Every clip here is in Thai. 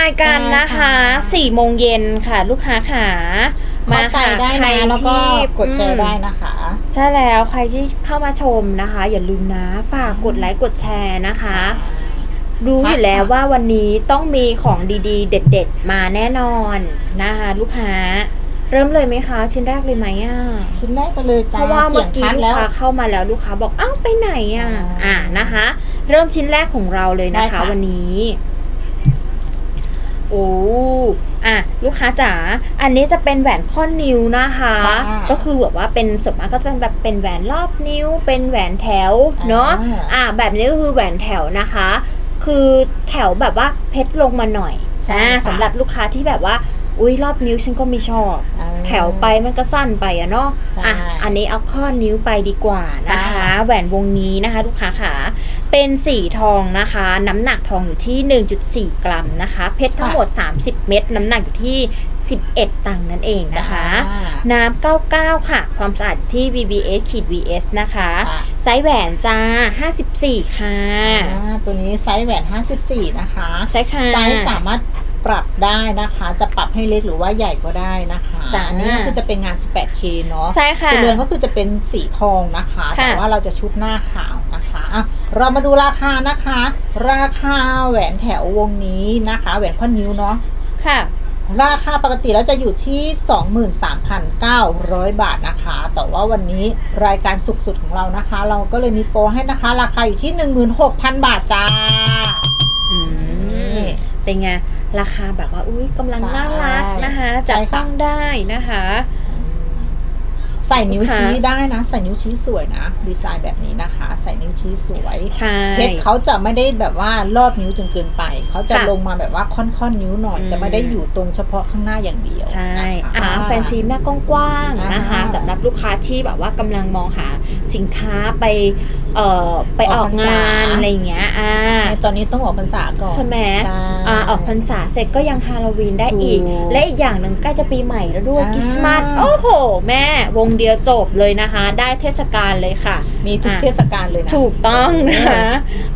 รายการนะคะสี่โมงเย็นค่ะ ลูกค้าขามาเข้าใจค่ะได้ใครนะแล้วก็ที่กดแชร์ได้นะคะ ใช่แล้วใครที่เข้ามาชมนะคะ อย่าลืมนะฝากกดไลค์กดแชร์นะคะ รู้อยู่แล้วว่าวันนี้ต้องมีของดีๆ เด็ด ๆ มาแน่นอนนะคะ ลูกค้าเริ่มเลยไหมคะ ชิ้นแรกเลยไหมอะชิ้นแรกไปเลยเพจ้าราะว่าเสีเมื่ยองกี้ชัดลูกแล้วค้าเข้ามาแล้วลูกค้าบอกอ้าวไปไหนอะอ๋ออ่อ่านะคะ เริ่มชิ้นแรกของเราเลยนะได้คะค่ะวันนี้ โอ้อะลูกค้าจ๋า อันนี้จะเป็นแหวนข้อนิ้วนะคะค่ะก็คือแบบว่าเป็นส่วนมากก็จะเป็นแบบเป็นแหวนรอบนิ้ว เป็นแหวนแถวเนาะ อ่า อะแบบนี้ก็คือแหวนแถวนะคะ คือแถวแบบว่าเพชรลงมาหน่อยใช่อ่าค่ะ สำหรับลูกค้าที่แบบว่า อุ้ยรอบนิ้วฉันก็ไม่ชอบ อ่า แถวไปมันก็สั้นไปอะเนาะ ใช่อะ อันนี้เอาข้อนิ้วไปดีกว่านะคะ ค่ะ แหวนวงนี้นะคะ ลูกค้าขา เป็นสีทองนะคะ น้ำหนักทองอยู่ที่ 1.4 กรัมนะคะ เพชรทั้งหมด 30 เม็ดน้ำหนักอยู่ที่ 11 ตังค์นั่นเองนะคะจ้าน้ำ 99 ค่ะ ความสะอาดที่ VBS ขีด VS นะคะค่ะไซส์แหวนจ้า 54 ค่ะอ่าตัวนี้ไซส์แหวน 54 นะคะใช่ค่ะไซส์สามารถปรับได้นะคะ จะปรับให้เล็กหรือว่าใหญ่ก็ได้นะคะจ้ะอันนี้ก็คือจะเป็นงาน 18K เนาะใช่ค่ะตัวเรือนก็คือจะเป็นสีทองนะคะค่ะแต่ว่าเราจะชุบหน้าขาวนะคะ อะเรามาดูราคานะคะ ราคาแหวนแถววงนี้นะคะ แหวนข้อนิ้วเนาะค่ะ ราคาปกติแล้วจะอยู่ที่ 23,900 บาทนะคะ แต่ว่าวันนี้รายการสุกสุดของเรานะคะ เราก็เลยมีโปรให้นะคะ ราคาอยู่ที่ 16,000 บาทจ้าอืมเป็นไงราคาแบบว่าอุ้ยกำลังใช่น่ารักนะคะใช่จับค่ะต้องได้นะคะ ใส่นิ้วลูกค้าชี้ได้นะ ใส่นิ้วชี้สวยนะ ดีไซน์แบบนี้นะคะ ใส่นิ้วชี้สวยใช่เพชรเขาจะไม่ได้แบบว่ารอบนิ้วจนเกินไป เขาจะค่ะลงมาแบบว่าค่อนๆนิ้วหน่อยอืมจะไม่ได้อยู่ตรงเฉพาะข้างหน้าอย่างเดียวใช่นะคะอ่าแฟนซีแม่กว้างๆนะคะอ่าสำหรับลูกค้าที่แบบว่ากำลังมองหาสินค้าไปเอ่อไปออออกกพรรงาษานอะไรอย่างเงี้ยอ่าตอนนี้ต้องออกพรรษาก่อนใช่ไหมใช่อ่าออกพรรษาเสร็จก็ยังฮาโลวีนได้อีกถูกและอีกอย่างหนึ่งใกล้จะปีใหม่แล้วด้วยอ่าคริสต์มาสโอ้โห แม่วงเดียวจบเลยนะคะ ได้เทศกาลเลยค่ะ มีทุกอะเทศกาลเลยนะ ถูกต้องนะคะ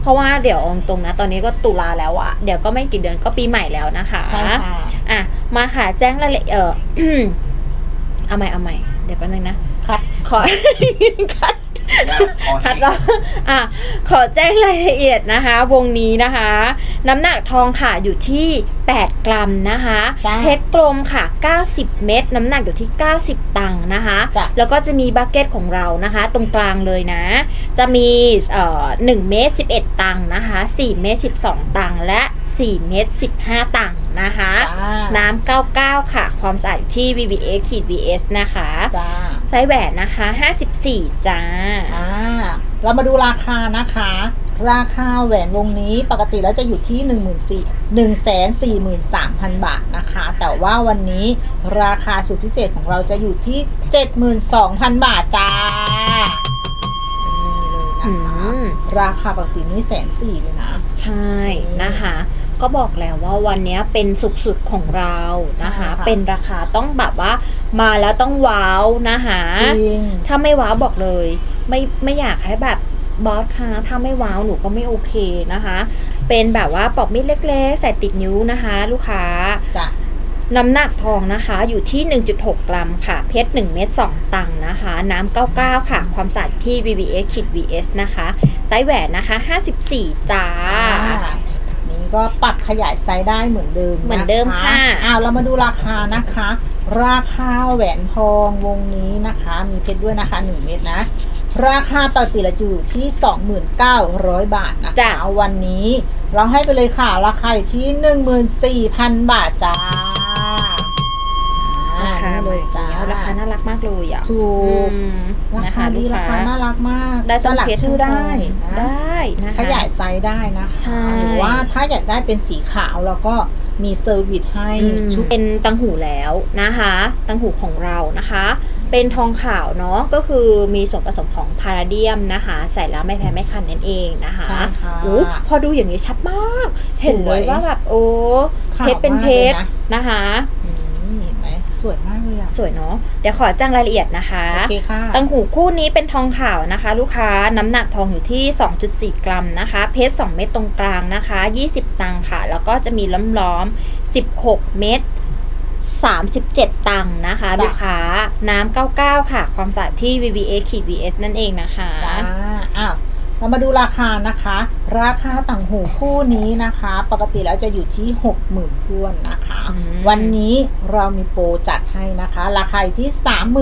เพราะว่าเดี๋ยวเอาตรงนะ ตอนนี้ก็ตุลาแล้วอะเดี๋ยวก็ไม่กี่เดือนก็ปีใหม่แล้วนะคะใช่ค่ะอะ มาค่ะแจ้งรายละเอียดเออเอาใหม่เอาใหม่เดี๋ยวแป๊บนึงนะคัดขอคัด คัดแล้วอะขอแจ้งรายละเอียดนะคะ วงนี้นะคะ น้ำหนักทองค่ะอยู่ที่ 8 กรัมนะคะ จ้าเพชรกลมค่ะ 90 เม็ดน้ำหนักอยู่ที่ 90 ตังค์นะคะ จ้ะ แล้วก็จะมีบักเก็ตของเรานะคะ ตรงกลางเลยนะ จะมีเอ่อ1เมตร11 ตังค์นะคะ 4 เมตร12 ตังค์และ 4 เมตร15 ตังค์นะคะ จ้าน้ำ 99 ค่ะ ความสะอาดอยู่ที่ VVX ขีด VS นะคะ จ้าไซส์แหวนนะคะ 54 จ้า อ่า เรามาดูราคานะคะ ราคาแหวนวงนี้ปกติแล้วจะอยู่ที่ 1 4 1 4 3 0 0 0 บาทนะคะ แต่ว่าวันนี้ราคาสุดพิเศษของเราจะอยู่ที่ 72,000 บาทจ้าอืนี่เลยนะคะมราคาปกตินี้แสนสี่เลยนะ ใช่นะคะ ก็บอกแล้วว่าวันนี้เป็นสุดสุดๆของเรานะคะใช่ค่ะเป็นราคาต้องแบบว่า มาแล้วต้องว้าวนะคะจริง ถ้าไม่ว้าวบอกเลย ไม่ไม่อยากให้แบบบอสคะถ้าไม่ว้าวหนูก็ไม่โอเคนะคะ เป็นแบบว่าปอกมีดเล็กๆใส่ติดนิ้วนะคะ ลูกค้า จ้ะ น้ำหนักทองนะคะอยู่ที่ 1.6 กรัมค่ะ เพชร1เม็ด2ตังค์นะคะ น้ำ99 ค่ะ ความสะอาดที่ VVS ขีด VS นะคะ ไซส์แหวนนะคะ 54 จ้า อ่านี่ ก็ปรับขยายไซส์ได้เหมือนเดิมเหมือนเดิมค่ะอ้าวเรามาดูราคานะคะ ราคาแหวนทองวงนี้นะคะ มีเพชรด้วยนะคะ1เม็ดนะ ราคาปกติเราจะอยู่ที่ 29,000บาทนะจ้ะคะวันนี้เราให้ไปเลยค่ะ ราคาอยู่ที่ 14,000 บาทจ้าอ่ราคา นี่ เล เลย ยจ้า ราคาน่ารักมากเลยอะถูกอืมรานะคาคะดีลูกราค้าคาน่ารักมากได้สทั้งลักเพชรชื่อทั้งทได้องนะได้นะคะขยายไซส์ได้นะใช่หรือว่าถ้าอยากได้เป็นสีขาวเราก็มีเซอร์วิสให้อืมชุดเป็นตังหูแล้วนะคะตังหูของเรานะคะ เป็นทองขาวเนาะก็คือมีส่วนผสมของพาราเดียมนะคะ ใส่แล้วไม่แพ้ไม่คันนั่นเองนะคะใช่ค่ะอู้พอดูอย่างนี้ชัดมากสวยเห็นเลยว่าแบบโอ้ขาวเพชรเป็นเพชรมากเลยนะนะคะอืมเห็นไหม สวยมากเลยสวยเนาะเดี๋ยวขอแจ้งรายละเอียดนะคะโอเคค่ะตังหูคู่นี้เป็นทองขาวนะคะ ลูกค้าน้ำหนักทองอยู่ที่ 2.4 กรัมนะคะ เพชร2เม็ดตรงกลางนะคะ 20 ตังค่ะ แล้วก็จะมีล้อมล้อมๆ16 เม็ด37 ตังค์นะคะจ้ะลูกค้า น้ำ99 ค่ะ ความสะอาดที่ VVA ขีด VS นั่นเองนะคะ จ้าอ้าว เรามาดูราคานะคะ ราคาต่างหูคู่นี้นะคะ ปกติแล้วจะอยู่ที่ 60,000ท้วนนะคะอืมวันนี้เรามีโปรจัดให้นะคะ ราคาอยู่ที่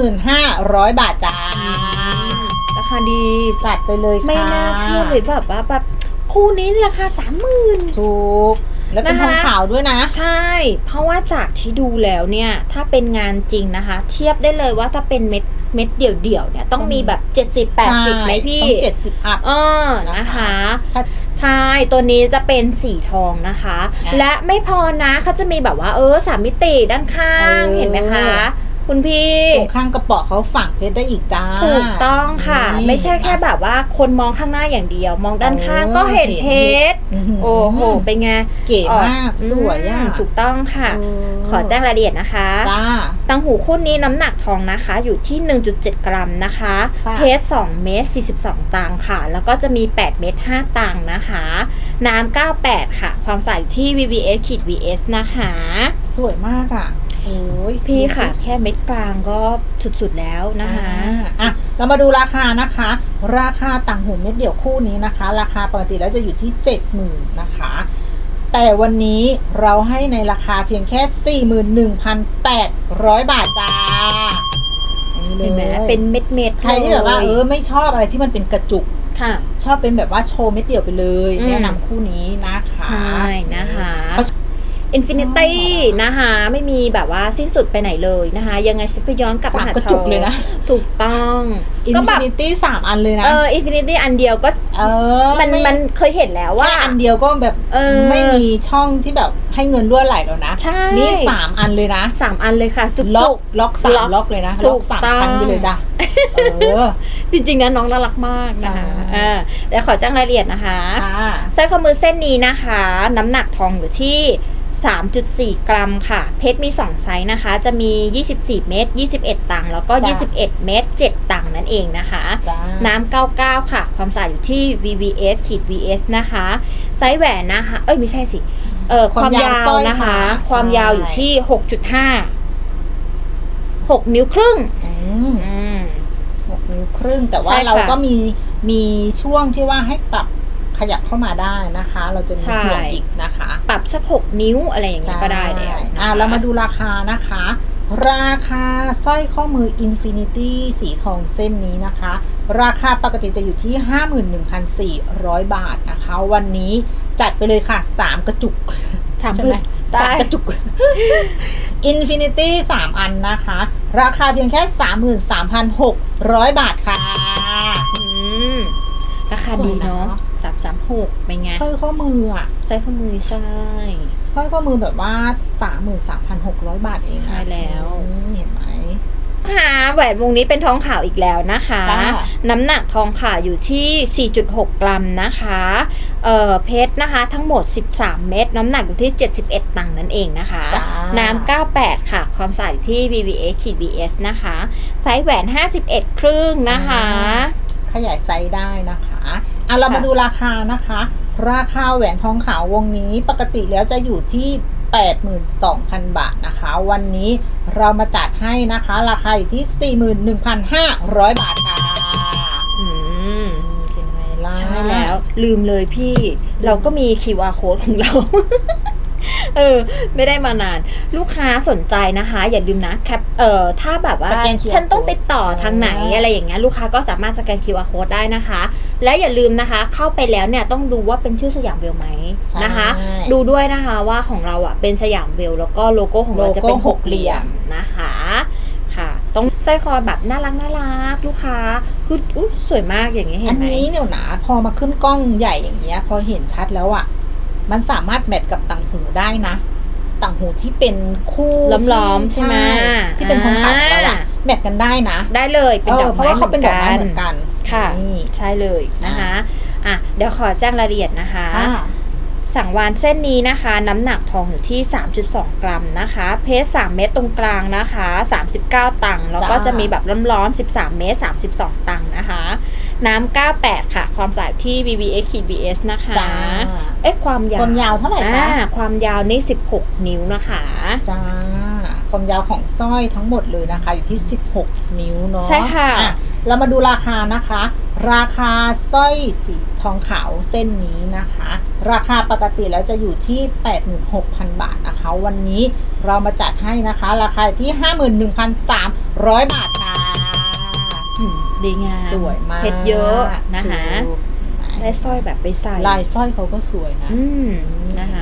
35,000 บาทจ้าราคาดีจัดไปเลยค่ะ ไม่น่าเชื่อเลยแบบว่าแบบคู่นี้ราคา30,000ถูกแล้วเป็นนะคะทองขาวด้วยนะ ใช่ เพราะว่าจากที่ดูแล้วเนี่ย ถ้าเป็นงานจริงนะคะ เทียบได้เลยว่าถ้าเป็นเม็ด เม็ดเดี่ยวๆเนี่ยต้องมีแบบ 70 80ไหมพี่ต้องเจ็ดสิบอัพเออนะคะถ้าใช่ตัวนี้จะเป็นสีทองนะคะอะและไม่พอนะเขาจะมีแบบว่าเออสามมิติด้านข้างเออเห็นไหมคะ คุณพี่ตรงข้างกระเป๋อเขาฝังเพชรได้อีกจ้าถูกต้องค่ะนี่ไม่ใช่แค่แบบว่าคนมองข้างหน้าอย่างเดียว มองด้านข้างก็เห็นเพชรอื้อหืโอ้โหเป็นไงเก๋มากอืสวยอะมถูกต้องค่ะเขอแจ้งรายละเอียดนะคะจ้าตังหูคู่นี้น้ำหนักทองนะคะ อยู่ที่ 1.7 กรัมนะคะค่ะเพชร2เมตร42 ตังค์ค่ะ แล้วก็จะมี 8 เมตร5ตังค์นะคะ น้ำ98 ค่ะ ความใสอยู่ที่ VVS ขีด VS นะคะ สวยมากอะ โอ้ยพี่ค่ะแค่เม็ดกลางก็สุดๆแล้วนะคะอ่าอะเรามาดูราคานะคะ ราคาต่างหูเม็ดเดี่ยวคู่นี้นะคะ ราคาปกติแล้วจะอยู่ที่70,000นะคะ แต่วันนี้เราให้ในราคาเพียงแค่ 41,800 บาทจ้าอย่างนี้เห็นไหมเลยเป็นเม็ดเม็ดๆใครที่แบบว่าเออไม่ชอบอะไรที่มันเป็นกระจุกค่ะชอบเป็นแบบว่าโชว์เม็ดเดี่ยวไปเลยอืมแนะนำคู่นี้นะคะใช่นะคะ เขา Infinity อ๋อนะคะไม่มีแบบว่าสิ้นสุดไปไหนเลยนะคะ ยังไงฉันก็ย้อนกลับสามหากระจุกเลยนะ ถูกต้องอินก็แบฟิบนิตี้สามอันเลยนะ เออ Infinity อันเดียวก็เออมันไมันเคยเห็นแล้วว่า แค่อันเดียวก็แบบเออ ไม่มีช่องที่แบบให้เงินรั่วไหลแล้วนะใช่นี่สามอันเลยนะสามอันเลยค่ะ จุกล็อจุก กล็อกสามล็อกล็อกเลยนะถูล็อกกสามต้องชั้นไปเลยจ้ะเออ จริงๆนะน้องน่ารักมากนะคะใช่อ่าเดี๋ยวขอแจ้งรายละเอียดนะคะค่ะสร้อยข้อมือเส้นนี้นะคะ น้ำหนักทองอยู่ที่ 3.4 กรัมค่ะ เพชรมี 2 ไซส์นะคะ จะมี 24 เมตร21 ตังค์แล้วก็จ้ะ21 เมตร7ตังค์นั่นเองนะคะจ้าน้ำ99 ค่ะ ความสะอาดอยู่ที่ VVS ขีด VS นะคะ ไซส์แหวนนะคะ เอ้ยไม่ใช่สิเออความยาวนะคะ ความยาวอยู่ที่ 6.5 6 นิ้วครึ่งอืมอืมหกนิ้วครึ่งแต่ว่าใช่ค่ะเราก็มีมีช่วงที่ว่าให้ปรับขยับเข้ามาได้นะคะ เราจะมีใช่ห่วงอีกนะคะ ปรับสัก6นิ้วอะไรอย่างเงี้ยก็ได้แล้วใช่นะคะอ่าเรามาดูราคานะคะ ราคาสร้อยข้อมือ Infinity สีทองเส้นนี้นะคะ ราคาปกติจะอยู่ที่ 51,400 บาทนะคะ วันนี้จัดไปเลยค่ะ 3 กระจุกสามใช่ไหมได้สามกระจุก Infinity 3 อันนะคะ ราคาเพียงแค่ 33,600 บาทค่ะอืมราคาดีเนาะ สวยนะสามสามหกเป็นไงสร้อยข้อมืออะใส่ข้อมือใช่สร้อยข้อมือแบบว่า33,600บาทเองอะใช่แล้วอืมเห็นไหมค่ะแหวนวงนี้เป็นทองขาวอีกแล้วนะคะจ้าน้ำหนักทองขาวอยู่ที่ 4.6 กรัมนะคะเอ่อเพชรนะคะ ทั้งหมด 13 เม็ดน้ำหนักอยู่ที่ 71 ตังค์นั่นเองนะคะจ้าน้ำ 98 ค่ะ ความใสอยู่ที่ VVA ขีด VS นะคะไซส์แหวน 51 ครึ่งนะคะ ขยายไซส์ได้นะคะอะเรามาค่ะดูราคานะคะ ราคาแหวนทองขาววงนี้ปกติแล้วจะอยู่ที่ 82,000 บาทนะคะ วันนี้เรามาจัดให้นะคะ ราคาอยู่ที่ 41,500 บาทค่ะอืมเป็นไงล่ะใช่แล้ว ลืมเลยพี่ เราก็มี QR code ของเรา เออ ไม่ได้มานาน ลูกค้าสนใจนะคะ อย่าลืมนะแคปเอ่อถ้าแบบว่า สแกน QR ฉันต้องติดต่อทางไหนเออออะไรอย่างเงี้ยลูกค้าก็สามารถสแกน QR code ได้นะคะ และอย่าลืมนะคะ เข้าไปแล้วเนี่ยต้องดูว่าเป็นชื่อสยามเวลไหมนะคะ ใช่ ดูด้วยนะคะว่าของเราอะเป็นสยามเวลแล้วก็โลโก้ของเราจะเป็นโลโก้หกเหลี่ยมหกเหลี่ยม นะคะ ค่ะ ต้องสร้อยคอแบบน่ารักน่ารักลูกค้าคืออุ๊ยสวยมากอย่างเงี้ยเห็อันนไหม นี้เนี่ยนะพอมาขึ้นกล้องใหญ่อย่างเงี้ย พอเห็นชัดแล้วอะ่ะ มันสามารถแมทกับต่างหูได้นะ ต่างหูที่เป็นคู่ล้อมๆที่ใช่ไหมที่เป็นทองขาวแล้วอะอ่าแมทกันได้นะ ได้เลยเป็นดอกเพราะไม้ว่าเขาเป็นดอกไม้เหมือนกันค่ะนี่ใช่เลยนะคะอะเดี๋ยวขอแจ้งรายละเอียดนะคะอ่า สังวานเส้นนี้นะคะ น้ำหนักทองอยู่ที่ 3.2 กรัมนะคะ เพชร3เม็ดตรงกลางนะคะ 39 ตังค์แล้วก็จ้าจะมีแบบร้อนๆ13 เมตร 32 ตังค์นะคะ น้ำ98 ค่ะ ความสายที่ VVX BS นะคะจ้าเอ๊ะความยาวความยาวเท่าไหร่อ่าคะความยาวนี่ 16 นิ้วนะคะจ้า ความยาวของสร้อยทั้งหมดเลยนะคะ อยู่ที่ 16 นิ้วเนาะใช่ค่ะ อ่เรามาดูราคานะคะ ราคาสร้อยสีทองขาวเส้นนี้นะคะ ราคาปกติแล้วจะอยู่ที่ 86,000 บาทนะคะ วันนี้เรามาจัดให้นะคะ ราคาที่ 51,300 บาทค่ะอืมดีงามสวยมากเพชรเยอะนะคะ ถูกได้สร้อยแบบไปใส่ลายสร้อยเขาก็สวยนะ อืมนะค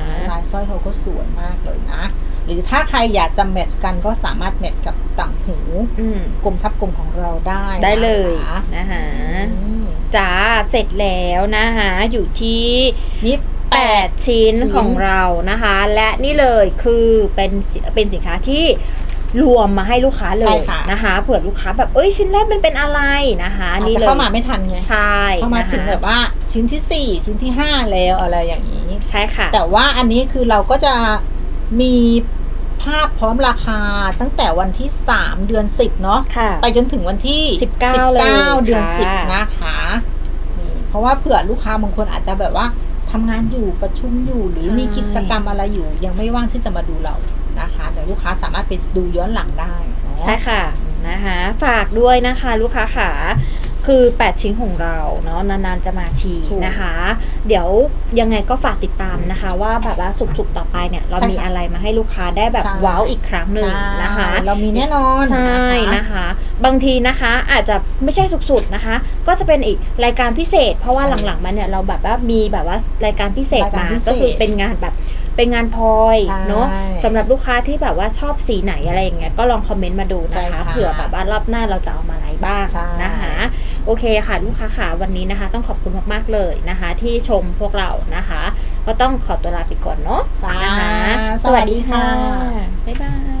ะลาย สร้อยเขาก็สวยมากเลยนะ หรือถ้าใครอยากจะแมทช์กันก็สามารถแมทช์กับต่างหูอืมกลมทับกลมของเราได้นะคะได้เลยนะคะอืมจ้าเสร็จแล้วนะคะอยู่ที่นี่8 ชิ้นชิ้นของเรานะคะ และนี่เลยคือเป็นสิเป็นสินค้าที่รวมมาให้ลูกค้าเลยนะคะเผื่อลูกค้าแบบเอ้ยชิ้นแรกมันเป็นอะไรนะคะอาจนี่จะเลยเข้ามาไม่ทันไงใช่เข้ามาถึงนะคะแบบว่า ชิ้นที่สี่ชิ้นที่ห้าแล้วอะไรอย่างนี้ ใช่ค่ะ แต่ว่าอันนี้คือเราก็จะมีภาพพร้อมราคาตั้งแต่วันที่ 3 เดือน 10 เนาะค่ะไปจนถึงวันที่ 19เลย19เดือนค่ะ10 นะคะนี่เพราะว่าเผื่อลูกค้าบางคนอาจจะแบบว่าทำงานอยู่ประชุมอยู่หรือมีกิจกรรมอะไรอยู่ ยังไม่ว่างที่จะมาดูเรานะคะ แต่ลูกค้าสามารถไปดูย้อนหลังได้เนาะใช่ค่ะนะคะฝากด้วยนะคะ ลูกค้าขา คือ 8 ชิ้นของเราเนาะนานๆจะมาทีถูกนะคะ เดี๋ยวยังไงก็ฝากติดตามนะคะ ว่าแบบว่าสุกๆต่อไปเนี่ย เราใช่ค่ะมีอะไรมาให้ลูกค้าได้แบบใช่ว้าวอีกครั้งหนึ่งนะคะใช่เรามีแน่นอนใช่นะคะนะคะ บางทีนะคะอาจจะไม่ใช่สุดๆนะคะ ก็จะเป็นอีกรายการพิเศษ เพราะว่าใช่หลังๆมาเนี่ยเราแบบว่ามีแบบว่ารายการพิเศษรายการมาพิเศษก็คือเป็นงานแบบ เป็นงานพลอยใช่เนาะสำหรับลูกค้าที่แบบว่าชอบสีไหนอะไรอย่างเงี้ยก็ลองคอมเมนต์มาดูใช่นะคะค่ะเผื่อแบบว่ารอบหน้าเราจะเอามาอะไรบ้างใช่ นะคะโอเคค่ะลูกค้าค่ะวันนี้นะคะ ต้องขอบคุณมากๆเลยนะคะ ที่ชมพวกเรานะคะ ก็ต้องขอตัวลาไปก่อนเนาะจ้านะคะสวัสดีค่ะ บ๊ายบาย